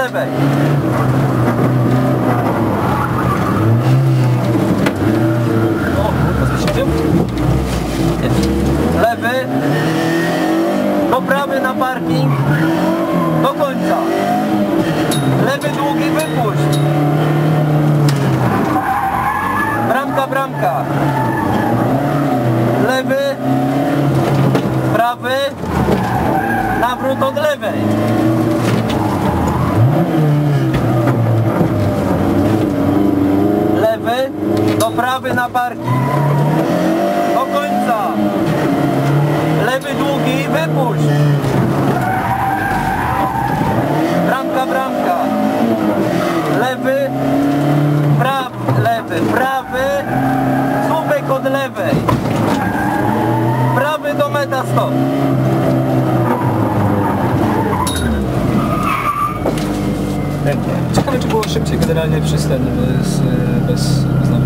lewej. O? Lewy. Do prawy na parking. Do końca. Lewy długi wypuść. Bramka, bramka. Lewy. Prawy. Nawrót od lewej. Lewy. Prawy na parking. Do końca. Lewy długi wypuść. Bramka, bramka. Lewy, prawy, lewy, prawy, słupek od lewej. Prawy do meta stop. Ciekawe, czy było szybciej generalnie przez ten, bez, bez, bez nawrotu. Zaraz.